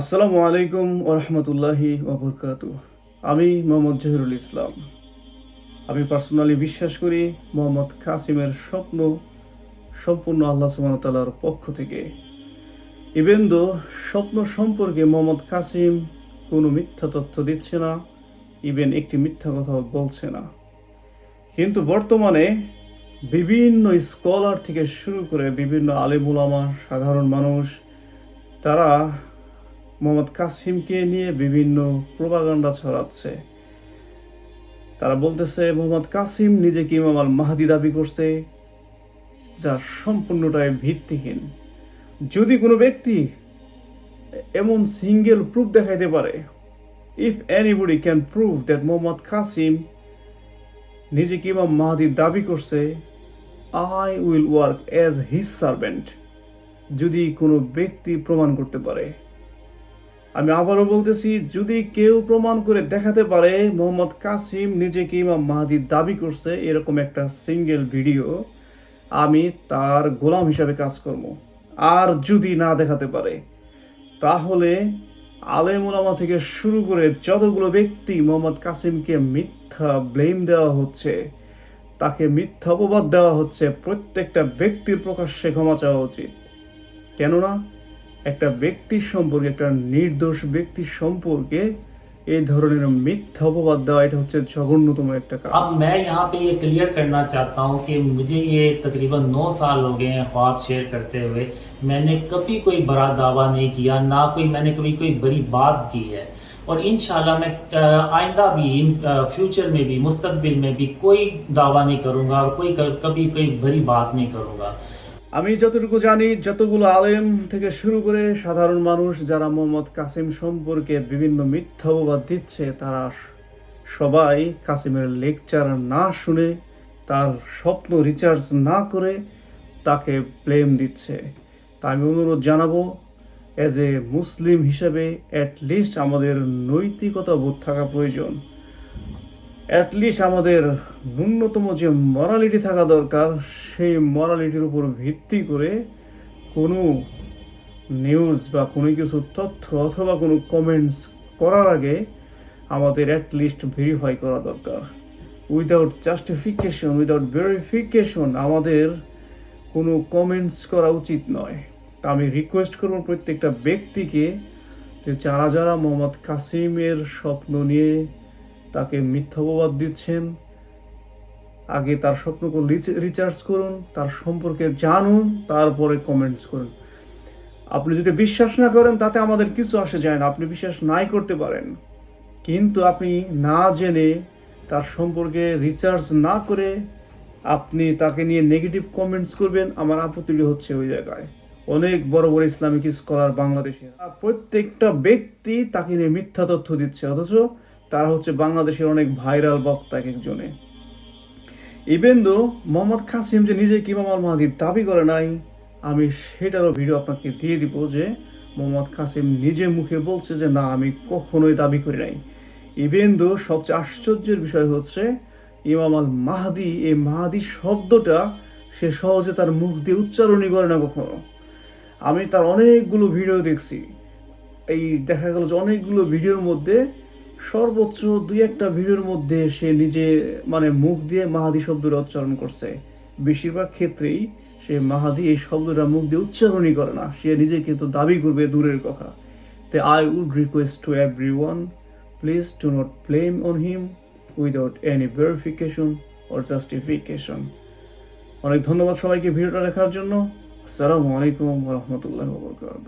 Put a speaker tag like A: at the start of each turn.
A: আসসালামু আলাইকুম ওরহমতুল্লাহি ওবরকাতু। আমি মোহাম্মদ জহিরুল ইসলাম। আমি পার্সোনালি বিশ্বাস করি মোহাম্মদ কাসিমের স্বপ্ন সম্পূর্ণ আল্লাহ সুবাহতালার পক্ষ থেকে। ইভেন দো স্বপ্ন সম্পর্কে মোহাম্মদ কাসিম কোনো মিথ্যা তথ্য দিচ্ছে না ইভেন একটি মিথ্যা কথাও বলছে না। কিন্তু বর্তমানে বিভিন্ন স্কলার থেকে শুরু করে বিভিন্ন আলেমুলামা সাধারণ মানুষ, তারা মোহাম্মদ কাসিমকে নিয়ে বিভিন্ন প্রোপাগান্ডা ছড়াচ্ছে। তারা বলতেছে, মোহাম্মদ কাসিম নিজেকে ইমাম আল মাহাদি দাবি করছে, যা সম্পূর্ণটাই ভিত্তিহীন। যদি কোনো ব্যক্তি এমন সিঙ্গেল প্রুফ দেখাইতে পারে if anybody can prove that Mohammad Kasim নিজেকে ইমাম মাহাদি দাবি করছে I will work as his servant যদি কোনো ব্যক্তি প্রমাণ করতে পারে। আমি আবারও বলতেছি, যদি কেউ প্রমাণ করে দেখাতে পারে, মোহাম্মদ কাসিম নিজেকে ইমাম মাহাদির দাবি করছে, এরকম একটা সিঙ্গেল ভিডিও আমি তার গোলাম হিসাবে কাজ করব। আর যদি না দেখাতে পারে, তাহলে আলেমুলামা থেকে শুরু করে যতগুলো ব্যক্তি মোহাম্মদ কাসিমকে মিথ্যা ব্লেম দেওয়া হচ্ছে, তাকে মিথ্যা অপবাদ দেওয়া হচ্ছে, প্রত্যেকটা ব্যক্তির প্রকাশ্যে ক্ষমা চাওয়া উচিত। কেননা একটা ব্যক্তির সম্পর্কে একটা নির্দোষ ব্যক্তির সম্পর্কে এই ধরনের মিথ্যা অপবাদ দেওয়া এটা হচ্ছে জঘন্যতম একটা কাজ
B: अब मैं यहाँ पे ये क्लियर करना चाहता हूँ कि मुझे ये तकरीबन नौ साल हो गए हैं ख्वाब शेयर करते हुए मैंने कभी कोई बड़ा दावा नहीं किया ना कोई मैंने कभी कोई बड़ी बात की है और इन मैं अ, आइंदा भी इन फ्यूचर में भी मुस्तकबिल में भी कोई दावा नहीं करूँगा और कोई कभी कोई बड़ी बात नहीं करूँगा
A: আমি যতটুকু জানি, যতগুলো আলেম থেকে শুরু করে সাধারণ মানুষ যারা মোহাম্মদ কাসিম সম্পর্কে বিভিন্ন মিথ্যা অপবাদ দিচ্ছে, তারা সবাই কাসিমের লেকচার না শুনে, তার স্বপ্ন রিচার্জ না করে তাকে ব্লেম দিচ্ছে। তা আমি অনুরোধ জানাব অ্যাজ এ মুসলিম হিসেবে অ্যাট লিস্ট আমাদের নৈতিকতা বোধ থাকা প্রয়োজন। অ্যাটলিস্ট আমাদের ন্যূনতম যে মরালিটি থাকা দরকার, সেই মরালিটির উপর ভিত্তি করে কোনো নিউজ বা কোনো কিছু তথ্য অথবা কোনো কমেন্টস করার আগে আমাদের অ্যাটলিস্ট ভেরিফাই করা দরকার। উইদাউট জাস্টিফিকেশন উইদাউট ভেরিফিকেশন আমাদের কোনো কমেন্টস করা উচিত নয়। তা আমি রিকোয়েস্ট করব প্রত্যেকটা ব্যক্তিকে যে যারা যারা মোহাম্মদ কাসিমের স্বপ্ন নিয়ে তাকে মিথ্যা অপবাদ দিচ্ছেন। আগে তার স্বপ্নকে রিচার্জ করুন, তার সম্পর্কে জানুন, তারপরে কমেন্টস করুন। আপনি যদি বিশ্বাস না করেন, তাতে আমাদের কিছু আসে যায় না। আপনি বিশ্বাস নাই করতে পারেন। কিন্তু আপনি না জেনে তার সম্পর্কে রিচার্জ না করে আপনি তাকে নিয়ে নেগেটিভ কমেন্টস করবেন, আমার আপত্তিটি হচ্ছে ওই জায়গায়। অনেক বড় বড় ইসলামিক স্কলার বাংলাদেশে প্রত্যেকটা ব্যক্তি তাকে নিয়ে মিথ্যা তথ্য দিচ্ছে। অথচ তারা হচ্ছে বাংলাদেশের অনেক ভাইরাল বক্তা এক একজনে। ইভেন দো মোহাম্মদ কাসিম যে নিজে কিমাম আল মাহাদির দাবি করে নাই, আমি সেটারও ভিডিও আপনাকে দিয়ে দিব যে মোহাম্মদ কাসিম নিজে মুখে বলছে যে, না, আমি কখনোই দাবি করি নাই। ইভেন দো সবচেয়ে আশ্চর্যের বিষয় হচ্ছে, ইমাম আল মাহাদি, এই মাহাদি শব্দটা সে সহজে তার মুখ দিয়ে উচ্চারণই করে না কখনো। আমি তার অনেকগুলো ভিডিও দেখছি। এই দেখা গেল যে অনেকগুলো ভিডিওর মধ্যে সর্বোচ্চ দুই একটা ভিডিওর মধ্যে সে নিজে মানে মুখ দিয়ে মাহাদি শব্দটা উচ্চারণ করছে। বেশিরভাগ ক্ষেত্রেই সে মাহাদি এই শব্দটা মুখ দিয়ে উচ্চারণই করে না। সে নিজে কিন্তু দাবি করবে দূরের কথা। তে I would request to everyone please to not blame on him without any verification or justification. অনেক ধন্যবাদ সবাইকে ভিডিওটা দেখার জন্য। আসসালামু আলাইকুম রহমতুল্লাহ বরকাত